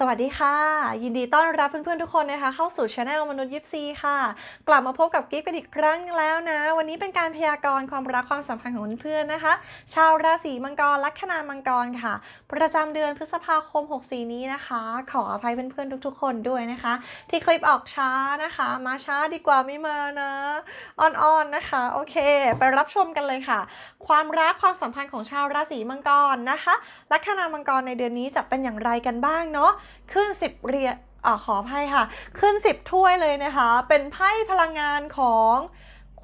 สวัสดีค่ะ ยินดีต้อนรับเพื่อนๆทุกคนนะคะ เข้าสู่ช anel มนุษย์ยิปซีค่ะ กลับมาพบกับกิ๊กกันอีกครั้งแล้วนะ วันนี้เป็นการพยากรณ์ความรักความสัมพันธ์ของเพื่อนๆนะคะ ชาวราศีมังกรลัคนามังกรค่ะ ประจำเดือนพฤษภาคม 64 นี้นะคะ ขออภัยเพื่อนๆทุกๆ คนด้วยนะคะ ที่คลิปออกช้านะคะ มาช้าดีกว่าไม่มานะอ่อนๆนะคะ โอเค ไปรับชมกันเลยค่ะ ความรักความสัมพันธ์ของชาวราศีมังกรนะคะลัคนามังกรในเดือนนี้จะเป็นอย่างไรกันบ้างเนาะขึ้น 10 เรียอขออภัยค่ะ ขึ้น 10 ถ้วยเลยนะคะ เป็นไพ่พลังงานของ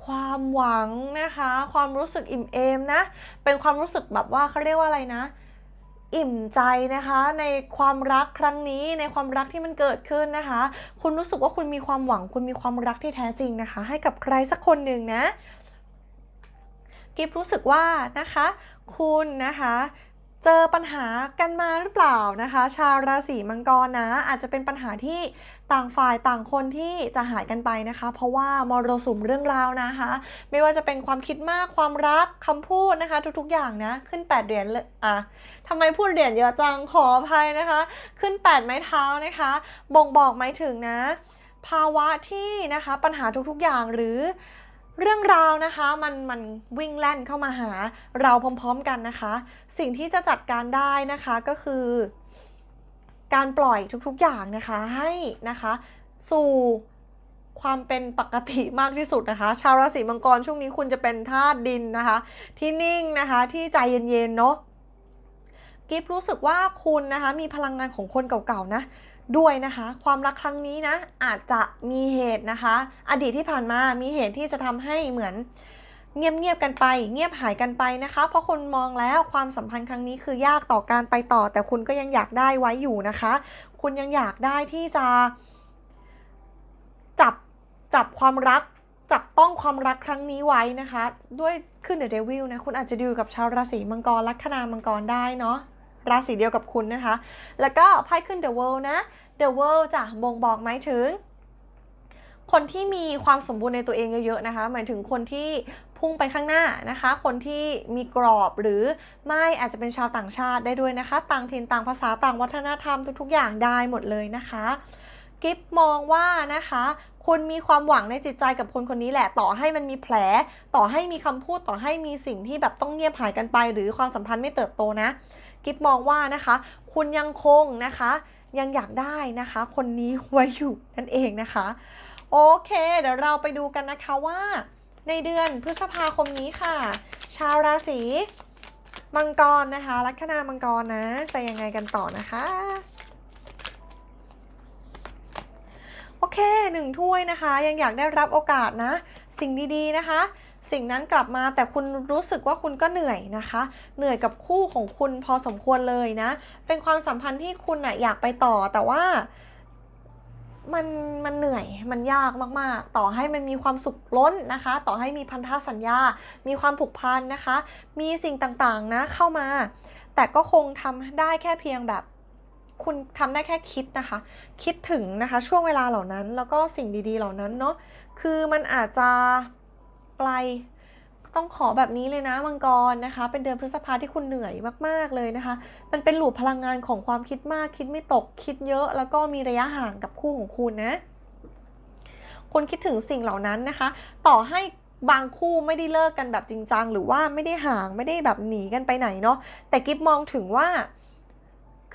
ความหวังนะคะ ความรู้สึกอิ่มเอมนะ เป็นความรู้สึกแบบว่าเขาเรียกว่าอะไรนะ อิ่มใจนะคะ ในความรักครั้งนี้ ในความรักที่มันเกิดขึ้นนะคะ คุณรู้สึกว่าคุณมีความหวัง คุณมีความรักที่แท้จริงนะคะ ให้กับใครสักคนหนึ่งนะกิฟรู้สึกว่านะคะ คุณนะคะ เจอปัญหากันมาหรือเปล่านะคะ ชาวราศีมังกรนะอาจจะเป็นปัญหาที่ต่างฝ่ายต่างคนที่จะหายกันไปนะคะ เพราะว่ามรสุมเรื่องราวนะคะ ไม่ว่าจะเป็นความคิดมากความรักคำพูดนะคะ ทุกๆอย่างนะขึ้น 8เหรียญเลยอะทำไมพูดเหรียญเยอะจังขออภัยนะคะ ขึ้น 8 ไม้เท้านะคะ บ่งบอกหมายถึงนะ ภาวะที่นะคะปัญหาทุกๆอย่างหรือ เรื่องราวนะคะมันมันวิ่งแล่นเข้ามาหาเราพร้อมๆกันนะคะ สิ่งที่จะจัดการได้นะคะก็คือ การปล่อยทุกๆอย่างนะคะให้นะคะสู่ความเป็นปกติมากที่สุดนะคะ ชาวราศีมังกรช่วงนี้คุณจะเป็นธาตุดินนะคะ ที่นิ่งนะคะที่ใจเย็นๆเนาะกิฟรู้สึกว่าคุณนะคะมีพลังงานของคนเก่าๆนะ ด้วยนะคะ ความรักครั้งนี้นะอาจจะมีเหตุนะคะ อดีตที่ผ่านมามีเหตุที่จะทำให้เหมือนเงียบๆกันไป เงียบหายกันไปนะคะ เพราะคุณมองแล้วความสัมพันธ์ครั้งนี้คือยากต่อการไปต่อ แต่คุณก็ยังอยากได้ไว้อยู่นะคะ คุณยังอยากได้ที่จะ จับจับความรักจับต้องความรักครั้งนี้ไว้นะคะ ด้วยขึ้นเดอะเดวิลนะคุณอาจจะดีลกับชาวราศีมังกรลัคนามังกรได้เนาะ ราศีเดียวกับคุณนะคะ แล้วก็ไพ่ขึ้น The World นะ The World จะบ่งบอกหมายถึง คนที่มีความสมบูรณ์ในตัวเองเยอะๆนะคะ หมายถึงคนที่พุ่งไปข้างหน้านะคะ คนที่มีกรอบหรือไม่อาจจะเป็นชาวต่างชาติได้ด้วยนะคะ ต่างถิ่นต่างภาษาต่างวัฒนธรรมทุกๆ อย่างได้หมดเลยนะคะกิฟมองว่านะคะคุณมีความหวังในจิตใจกับคนคนนี้แหละ ต่อให้มันมีแผล ต่อให้มีคำพูดต่อให้มีสิ่งที่แบบต้องเงียบหายกันไป หรือความสัมพันธ์ไม่เติบโตนะ กิฟมองว่านะคะ คุณยังคงนะคะ ยังอยากได้นะคะ คนนี้ไว้อยู่นั่นเองนะคะ โอเค เดี๋ยวเราไปดูกันนะคะว่า ในเดือนพฤษภาคมนี้ค่ะ ชาวราศีมังกรนะคะลัคนามังกรนะจะยังไงกันต่อนะคะโอเคหนึ่งถ้วยนะคะ ยังอยากได้รับโอกาสนะ สิ่งดีๆนะคะ สิ่งนั้นกลับมาแต่คุณรู้สึกว่าคุณก็เหนื่อยนะคะ เหนื่อยกับคู่ของคุณพอสมควรเลยนะ เป็นความสัมพันธ์ที่คุณน่ะอยากไปต่อแต่ว่ามันมันเหนื่อยมันยากมาก ๆ ต่อให้มันมีความสุขล้นนะคะ ต่อให้มีพันธสัญญา มีความผูกพันนะคะ มีสิ่งต่างๆนะเข้ามา แต่ก็คงทำได้แค่เพียงแบบ คุณทำได้แค่คิดนะคะ คิดถึงนะคะช่วงเวลาเหล่านั้นแล้วก็สิ่งดีๆ เหล่านั้นเนาะคือมันอาจจะ ไกล ต้องขอแบบนี้เลยนะมังกรนะคะ เป็นเดือนพฤษภาที่คุณเหนื่อยมากๆเลยนะคะ มันเป็นหลูปพลังงานของความคิดมาก คิดไม่ตกคิดเยอะแล้วก็มีระยะห่างกับคู่ของคุณนะ คุณคิดถึงสิ่งเหล่านั้นนะคะ ต่อให้บางคู่ไม่ได้เลิกกันแบบจริงจังหรือว่าไม่ได้ห่างไม่ได้แบบหนีกันไปไหนเนาะแต่กิฟมองถึงว่า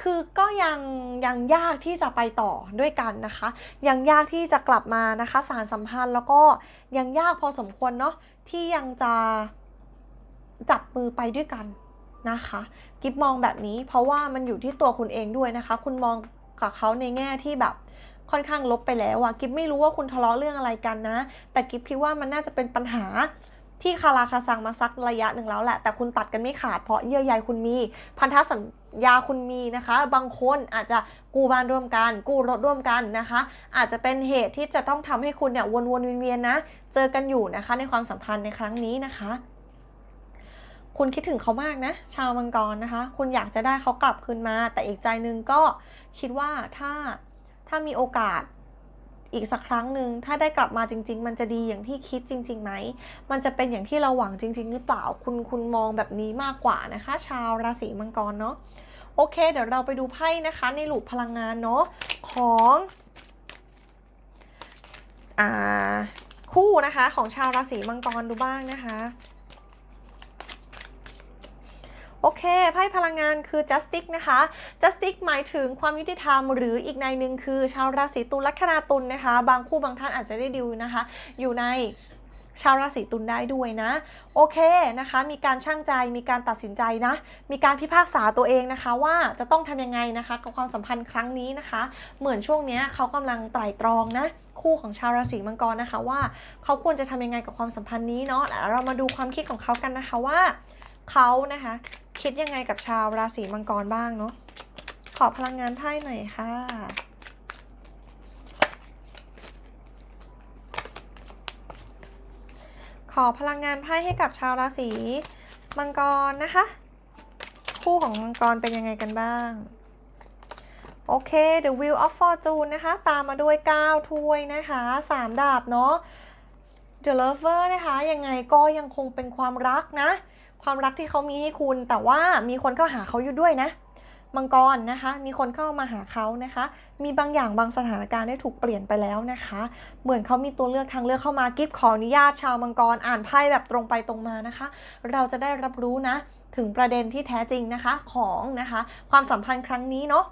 คือก็ยังยังยากที่จะไปต่อด้วยกันนะคะ ยังยากที่จะกลับมานะคะสารสัมพันธ์แล้วก็ยังยากพอสมควรเนาะที่ยังจะจับมือไปด้วยกันนะคะ กิฟมองแบบนี้เพราะว่ามันอยู่ที่ตัวคุณเองด้วยนะคะ คุณมองกับเขาในแง่ที่แบบค่อนข้างลบไปแล้วอะกิฟไม่รู้ว่าคุณทะเลาะเรื่องอะไรกันนะ แต่กิฟคิดว่ามันน่าจะเป็นปัญหาที่คาราคาซังมาสักระยะหนึ่งแล้วแหละ แต่คุณตัดกันไม่ขาดเพราะเยื่อใยคุณมีพันธสัญ ญาคุณมีนะคะ บางคนอาจจะกู้บ้านร่วมกัน กู้รถร่วมกันนะคะ อาจจะเป็นเหตุที่จะต้องทำให้คุณเนี่ยวนๆเวียนๆนะ เจอกันอยู่นะคะในความสัมพันธ์ในครั้งนี้นะคะ คุณคิดถึงเขามากนะ ชาวมังกรนะคะ คุณอยากจะได้เขากลับคืนมา แต่อีกใจนึงก็คิดว่าถ้าถ้ามีโอกาสอีกสักครั้งหนึ่งถ้าได้กลับมาจริง ๆ มันจะดีอย่างที่คิดจริงๆไหม มันจะเป็นอย่างที่เราหวังจริง ๆ หรือเปล่า คุณคุณมองแบบนี้มากกว่านะคะ ชาวราศีมังกรเนาะ โอเค เดี๋ยวเราไปดูไพ่นะคะ ในหลูปพลังงานเนาะของอ่าคู่นะคะของชาวราศีมังกรดูบ้างนะคะ โอเคไพ่พลังงานคือ justice นะคะ justice หมายถึงความยุติธรรม หรืออีกในหนึ่งคือชาวราศีตุลลัคนาตุลนะคะ บางคู่บางท่านอาจจะได้ดิวนะคะ อยู่ใน ชาวราศีตุลได้ด้วยนะ โอเคนะคะ มีการช่างใจมีการตัดสินใจนะ มีการพิพากษาตัวเองนะคะว่าจะต้องทำยังไงนะคะกับความสัมพันธ์ครั้งนี้นะคะ เหมือนช่วงเนี้ยเขากำลังไตร่ตรองนะคู่ของชาวราศีมังกรนะคะว่าเขาควรจะทำยังไงกับความสัมพันธ์นี้เนาะเรามาดูความคิดของเขากันนะคะว่าเขานะคะคิดยังไงกับชาวราศีมังกรบ้างเนาะขอพลังงานไพ่หน่อยค่ะ อพลังงานไพ่ให้กับชาวราศีมังกรนะคะ คู่ของมังกรเป็นยังไงกันบ้าง โอเค The Wheel of Fortune นะคะ ตามมาด้วย 9 ถ้วยนะคะ 3 ดาบเนาะ The Lover นะคะ ยังไงก็ยังคงเป็นความรักนะ ความรักที่เขามีให้คุณแต่ว่ามีคนเข้าหาเขาอยู่ด้วยนะ มังกรนะคะ มีคนเข้ามาหาเขานะคะ มีบางอย่างบางสถานการณ์ได้ถูกเปลี่ยนไปแล้วนะคะ เหมือนเขามีตัวเลือกทางเลือกเข้ามากิฟขออนุญาตชาวมังกรอ่านไพ่แบบตรงไปตรงมานะคะ เราจะได้รับรู้นะถึงประเด็นที่แท้จริงนะคะของนะคะความสัมพันธ์ครั้งนี้เนาะ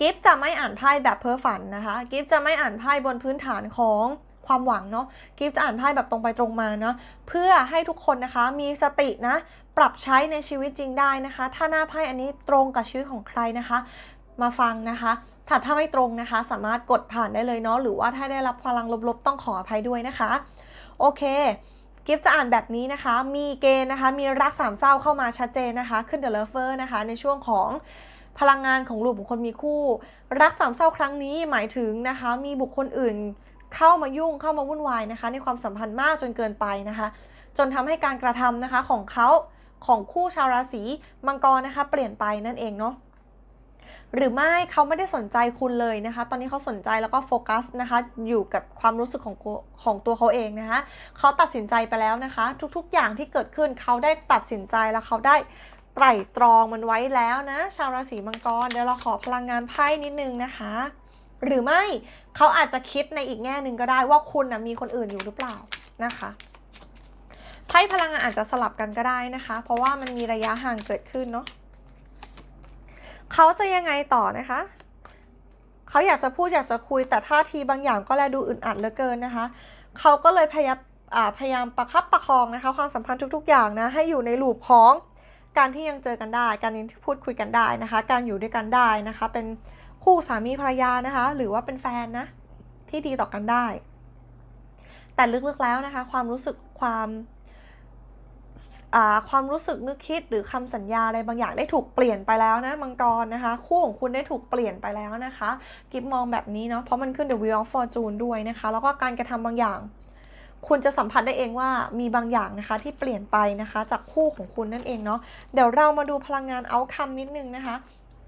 กิฟจะไม่อ่านไพ่แบบเพ้อฝันนะคะ กิฟจะไม่อ่านไพ่บนพื้นฐานของ ความหวังเนาะกิฟจะอ่านไพ่แบบตรงไปตรงมาเนาะเพื่อให้ทุกคนนะคะมีสตินะ ปรับใช้ในชีวิตจริงได้นะคะ ถ้าหน้าไพ่อันนี้ตรงกับชีวิตของใครนะคะ มาฟังนะคะถ้าถ้าไม่ตรงนะคะ สามารถกดผ่านได้เลยเนาะหรือว่าถ้าได้รับพลังลบๆ ต้องขออภัยด้วยนะคะ โอเคกิฟจะอ่านแบบนี้นะคะ มีเกณฑ์นะคะ มีรักสามเศร้าเข้ามาชัดเจนนะคะ ขึ้น The Lover นะคะ ในช่วงของพลังงานของรูปบุคคลมีคู่ รักสามเศร้าครั้งนี้หมายถึงนะคะ มีบุคคลอื่น เข้ามายุ่งเข้ามาวุ่นวายนะคะ ในความสัมพันธ์มากจนเกินไปนะคะ จนทำให้การกระทำนะคะของเขาของคู่ชาวราศีมังกรนะคะ เปลี่ยนไปนั่นเองเนาะหรือไม่เขาไม่ได้สนใจคุณเลยนะคะ ตอนนี้เขาสนใจแล้วก็โฟกัสนะคะ อยู่กับความรู้สึกของของตัวเขาเองนะคะเขาตัดสินใจไปแล้วนะคะ ทุกๆ อย่างที่เกิดขึ้นเขาได้ตัดสินใจแล้วเขาได้ไตร่ตรองมันไว้แล้วนะ ชาวราศีมังกรเดี๋ยวเราขอพลังงานไพ่นิดนึงนะคะ หรือไม่เขาอาจจะคิดในอีกแง่หนึ่งก็ได้ว่าคุณนะมีคนอื่นอยู่หรือเปล่านะคะไพ่พลังงานอาจจะสลับกันก็ได้นะคะ เพราะว่ามันมีระยะห่างเกิดขึ้นเนาะเขาจะยังไงต่อนะคะเขาอยากจะพูดอยากจะคุยแต่ท่าทีบางอย่างก็แลดูอึดอัดเหลือเกินนะคะเขาก็เลยพยายามพยายามประคับประคองนะคะความสัมพันธ์ทุก ๆ อย่างนะให้อยู่ในลูปของการที่ยังเจอกันได้ การที่พูดคุยกันได้นะคะ การอยู่ด้วยกันได้นะคะ เป็น คู่สามีภรรยานะคะ หรือว่าเป็นแฟนนะที่ดีต่อกันได้ แต่ลึกๆแล้วนะคะ ความรู้สึกความความรู้สึกนึกคิดหรือคำสัญญาอะไรบางอย่างได้ถูกเปลี่ยนไปแล้วนะมังกรนะคะ คู่ของคุณได้ถูกเปลี่ยนไปแล้วนะคะ กิฟมองแบบนี้เนาะเพราะมันขึ้น The Wheel of Fortune ด้วยนะคะ แล้วก็การกระทำบางอย่าง คุณจะสัมผัสได้เองว่ามีบางอย่างนะคะที่เปลี่ยนไปนะคะ จากคู่ของคุณนั่นเองเนาะเดี๋ยวเรามาดูพลังงานเอาคำนิดนึงนะคะ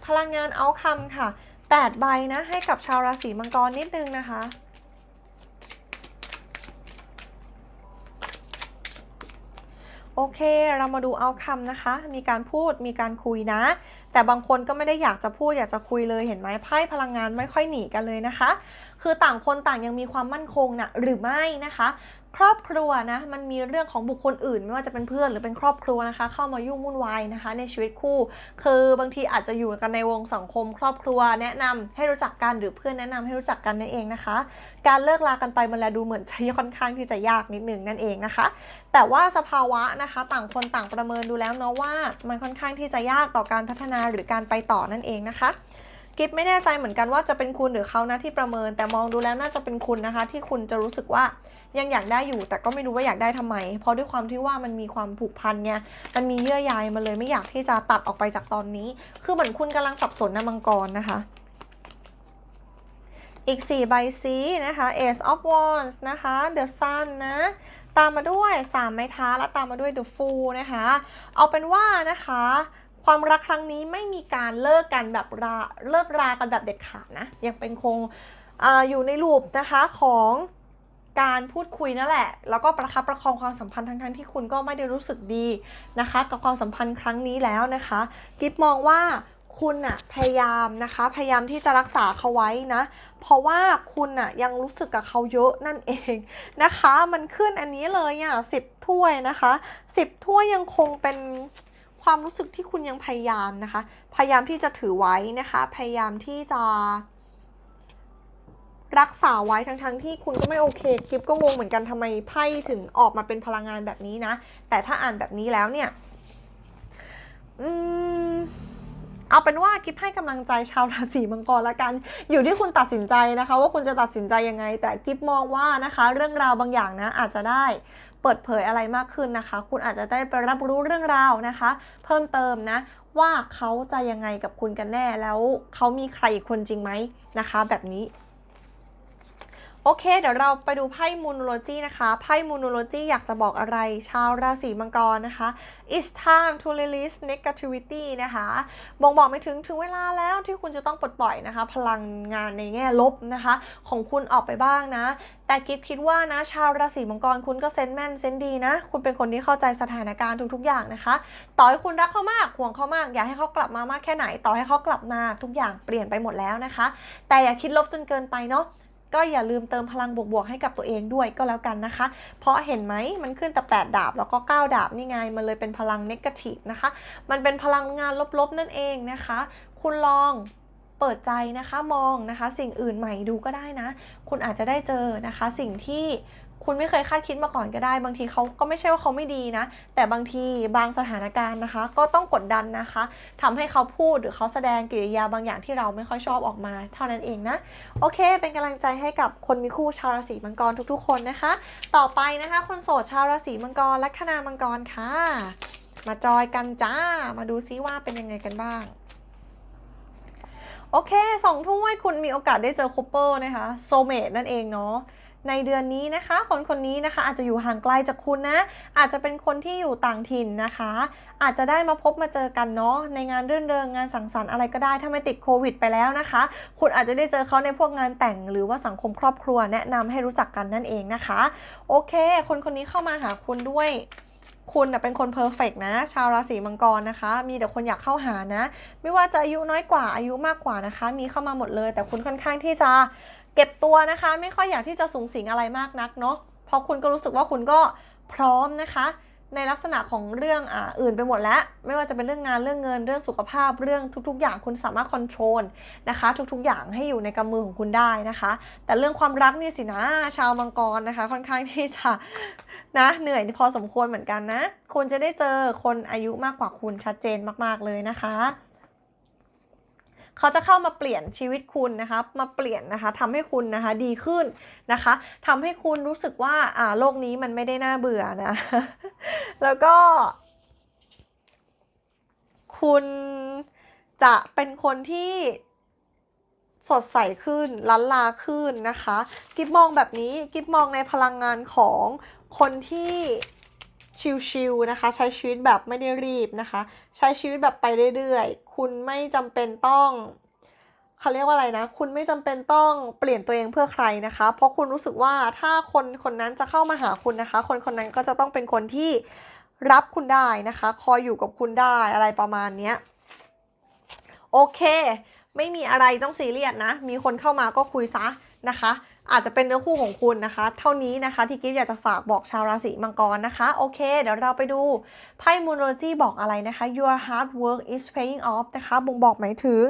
พลังงานเอาคำค่ะ 8 ใบนะ ให้กับชาวราศีมังกรนิดนึงนะคะ โอเค เรามาดูเอาคำนะคะ มีการพูดมีการคุยนะ แต่บางคนก็ไม่ได้อยากจะพูดอยากจะคุยเลยเห็นไหมไพ่พลังงานไม่ค่อยหนีกันเลยนะคะ คือต่างคนต่างยังมีความมั่นคงนะหรือไม่นะคะ ครอบครัวนะมันมีเรื่องของบุคคลอื่น ไม่ว่าจะเป็นเพื่อนหรือเป็นครอบครัวนะคะ เข้ามายุ่งวุ่นวายนะคะ ในชีวิตคู่ คือบางทีอาจจะอยู่กันในวงสังคม ครอบครัวแนะนำให้รู้จักกันหรือเพื่อนแนะนำให้รู้จักกันนั่นเองนะคะ การเลิกลากันไปมันแลดูเหมือนจะค่อนข้างที่จะยากนิดนึงนั่นเองนะคะ แต่ว่าสภาวะนะคะต่างคนต่างประเมินดูแล้วเนาะว่า มันค่อนข้างที่จะยากต่อการพัฒนาหรือการไปต่อนั่นเองนะคะกิฟไม่แน่ใจเหมือนกันว่าจะเป็นคุณหรือเขานะที่ประเมิน แต่มองดูแล้วน่าจะเป็นคุณนะคะ ที่คุณจะรู้สึกว่า ยังอยากได้อยู่ แต่ก็ไม่รู้ว่าอยากได้ทำไม เพราะด้วยความที่ว่ามันมีความผูกพันเนี่ยมันมีเยื่อใยมันเลยไม่อยากที่จะตัดออกไปจากตอนนี้ คือเหมือนคุณกำลังสับสนนะมังกรนะคะอีก 4 ใบซีนะคะ Ace of Wands นะคะ The Sun นะ ตามมาด้วย 3 ไม้ท้า และตามมาด้วย The Fool นะคะ เอาเป็นว่านะคะ ความรักครั้งนี้ไม่มีการเลิกกันแบบราเลิกรากันแบบเด็ดขาดนะ ยังเป็นคงออยู่ในรูปนะคะของ การพูดคุยนั่นแหละ แล้วก็ประคับประคองความสัมพันธ์ทั้งๆที่คุณก็ไม่ได้รู้สึกดีนะคะ กับความสัมพันธ์ครั้งนี้แล้วนะคะกิฟมองว่าคุณอะพยายามนะคะ พยายามที่จะรักษาเขาไว้นะ เพราะว่าคุณอะยังรู้สึกกับเขาเยอะนั่นเองนะคะ มันขึ้นอันนี้เลยอะสิบถ้วยนะคะสิบถ้วยยังคงเป็นความรู้สึกที่คุณยังพยายามนะคะ พยายามที่จะถือไว้นะคะ พยายามที่จะ รักษาไว้ทั้งๆทที่คุณก็ไม่โอเคกิฟก็งงเหมือนกันทำไมไพ่ถึงออกมาเป็นพลังงานแบบนี้นะ แต่ถ้าอ่านแบบนี้แล้วเนี่ยอืมเอาเป็นว่ากิฟให้กำลังใจชาวราศีมังกรละกัน อยู่ที่คุณตัดสินใจนะคะ ว่าคุณจะตัดสินใจยังไง แต่กิฟมองว่านะคะ เรื่องราวบางอย่างนะอาจจะได้เปิดเผยอะไรมากขึ้นนะคะ คุณอาจจะได้ไปรับรู้เรื่องราวนะคะ เพิ่มเติมนะว่าเขาจะยังไงกับคุณกันแน่แล้วเขามีใครอีกคนจริงไหมนะคะ แบบนี้ โอเค เดี๋ยวเราไปดูไพ่มูนโลจีนะคะไพ่มูนโลจีอยากจะบอกอะไร ชาวราศีมังกรนะคะ it's time to release negativity นะคะบ่งบอกไม่ถึงถึงเวลาแล้วที่คุณจะต้องปลดปล่อยนะคะ พลังงานในแง่ลบนะคะ ของคุณออกไปบ้างนะ แต่กิฟคิดว่านะ ชาวราศีมังกรคุณก็เซนแมนเซนดีนะ คุณเป็นคนที่เข้าใจสถานการณ์ทุกๆ อย่างนะคะ ต่อให้คุณรักเขามากห่วงเขามากอยากให้เขากลับมามากแค่ไหน ต่อให้เขากลับมาทุกอย่างเปลี่ยนไปหมดแล้วนะคะ แต่อย่าคิดลบจนเกินไปเนาะ ก็อย่าลืมเติมพลังบวกๆให้กับตัวเองด้วยก็แล้วกันนะคะ เพราะเห็นไหมมันขึ้นแต่ 8 ดาบแล้วก็ 9 ดาบนี่ไง มันเลยเป็นพลังเนกาทีฟนะคะ มันเป็นพลังงานลบๆนั่นเองนะคะ คุณลองเปิดใจนะคะมองนะคะ สิ่งอื่นใหม่ดูก็ได้นะ คุณอาจจะได้เจอนะคะ สิ่งที่ คุณไม่เคยคาดคิดมาก่อนก็ได้ บางทีเขาก็ไม่ใช่ว่าเขาไม่ดีนะ แต่บางทีบางสถานการณ์นะคะ ก็ต้องกดดันนะคะทำให้เขาพูดหรือเขาแสดงกิริยาบางอย่างที่เราไม่ค่อยชอบออกมา เท่านั้นเองนะ โอเค เป็นกำลังใจให้กับคนมีคู่ชาวราศีมังกรทุกๆ คนนะคะ ต่อไปนะคะ คนโสดชาวราศีมังกรลัคนามังกรค่ะ มาจอยกันจ้า มาดูซิว่าเป็นยังไงกันบ้างโอเคสองทุ่มคุณมีโอกาสได้เจอคูเปอร์นะคะโซเมตนั่นเองเนาะ ในเดือนนี้นะคะ คนคนนี้นะคะ อาจจะอยู่ห่างไกลจากคุณนะ อาจจะเป็นคนที่อยู่ต่างถิ่นนะคะ อาจจะได้มาพบมาเจอกันเนาะในงานเรื่นเริงงานสังสรรค์อะไรก็ได้ถ้าไม่ติดโควิดไปแล้วนะคะ คุณอาจจะได้เจอเขาในพวกงานแต่งหรือว่าสังคมครอบครัวแนะนำให้รู้จักกันนั่นเองนะคะ โอเค คนคนนี้เข้ามาหาคุณด้วยคุณเป็นคนเพอร์เฟกนะ ชาวราศีมังกรนะคะ มีแต่คนอยากเข้าหานะ ไม่ว่าจะอายุน้อยกว่าอายุมากกว่านะคะ มีเข้ามาหมดเลย แต่คุณค่อนข้างที่จะ เก็บตัวนะคะ ไม่ค่อยอยากที่จะสูงสิงอะไรมากนักเนาะเพราะคุณก็รู้สึกว่าคุณก็พร้อมนะคะ ในลักษณะของเรื่องออื่นไปหมดแล้ว ไม่ว่าจะเป็นเรื่องงานเรื่องเงินเรื่องสุขภาพเรื่องทุก ๆ อย่างคุณสามารถคอนโทรลนะคะ ทุกๆ อย่างให้อยู่ในกำมือของคุณได้นะคะ แต่เรื่องความรักนี่สินะชาวมังกรนะคะ ค่อนข้างที่จะนะเหนื่อยพอสมควรเหมือนกันนะ คุณจะได้เจอคนอายุมากกว่าคุณชัดเจนมากๆเลยนะคะ เขาจะเข้ามาเปลี่ยนชีวิตคุณนะคะมาเปลี่ยนนะคะทำให้คุณนะคะดีขึ้นนะคะทำให้คุณรู้สึกว่าอ่าโลกนี้มันไม่ได้น่าเบื่อนะแล้วก็ คุณจะเป็นคนที่สดใสขึ้นล้านลาขึ้นนะคะ กิฟมองแบบนี้กิฟมองในพลังงานของคนที่ ชิลๆนะคะ ใช้ชีวิตแบบไม่ได้รีบนะคะ ใช้ชีวิตแบบไปเรื่อยๆ คุณไม่จำเป็นต้องเขาเรียกว่าอะไรนะ คุณไม่จำเป็นต้องเปลี่ยนตัวเองเพื่อใครนะคะ เพราะคุณรู้สึกว่าถ้าคนคนนั้นจะเข้ามาหาคุณนะคะ คนคนนั้นก็จะต้องเป็นคนที่รับคุณได้นะคะ คอยอยู่กับคุณได้อะไรประมาณเนี้ยโอเค ไม่มีอะไรต้องซีเรียสนะ มีคนเข้ามาก็คุยซะนะคะ อาจจะเป็นเนื้อคู่ของคุณนะคะ เท่านี้นะคะที่กิฟอยากจะฝากบอกชาวราศีมังกรนะคะ โอเค เดี๋ยวเราไปดูไพ่มูนโลจีบอกอะไรนะคะ your hard work is paying off นะคะบ่งบอกหมายถึง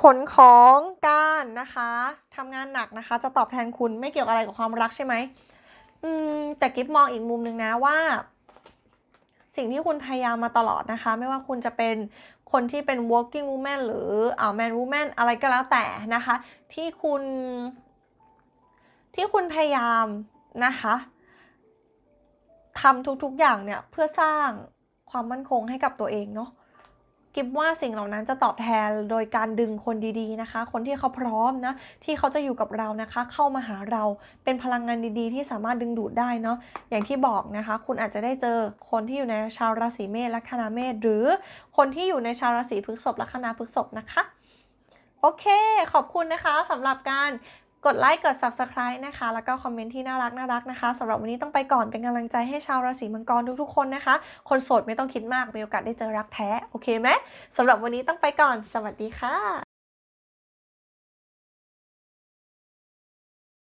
ผลของการนะคะทำงานหนักนะคะ จะตอบแทนคุณไม่เกี่ยวอะไรกับความรักใช่ไหมอืมแต่กิฟมองอีกมุมหนึ่งนะว่า สิ่งที่คุณพยายามมาตลอดนะคะ ไม่ว่าคุณจะเป็นคนที่เป็น working woman หรืออ่า man woman อะไรก็แล้วแต่นะคะ ที่คุณ ที่คุณพยายามนะคะทำทุกๆอย่างเนี่ยเพื่อสร้างความมั่นคงให้กับตัวเองเนาะกิบว่าสิ่งเหล่านั้นจะตอบแทนโดยการดึงคนดีๆนะคะ คนที่เขาพร้อมนะ ที่เขาจะอยู่กับเรานะคะ เข้ามาหาเราเป็นพลังงานดีๆ ที่สามารถดึงดูดได้เนาะอย่างที่บอกนะคะ คุณอาจจะได้เจอคนที่อยู่ในชาวราศีเมษลัคนาเมษหรือคนที่อยู่ในชาวราศีพฤษภลัคนาพฤษภนะคะ โอเค ขอบคุณนะคะสำหรับการ กดไลค์กด subscribe นะคะ แล้วก็คอมเมนต์ที่น่ารักน่ารักนะคะสำหรับวันนี้ต้องไปก่อนเป็นกำลังใจให้ชาวราศีมังกรทุกๆคนนะคะ คนโสดไม่ต้องคิดมากมีโอกาสได้เจอรักแท้ โอเคไหมสำหรับวันนี้ต้องไปก่อน สวัสดีค่ะ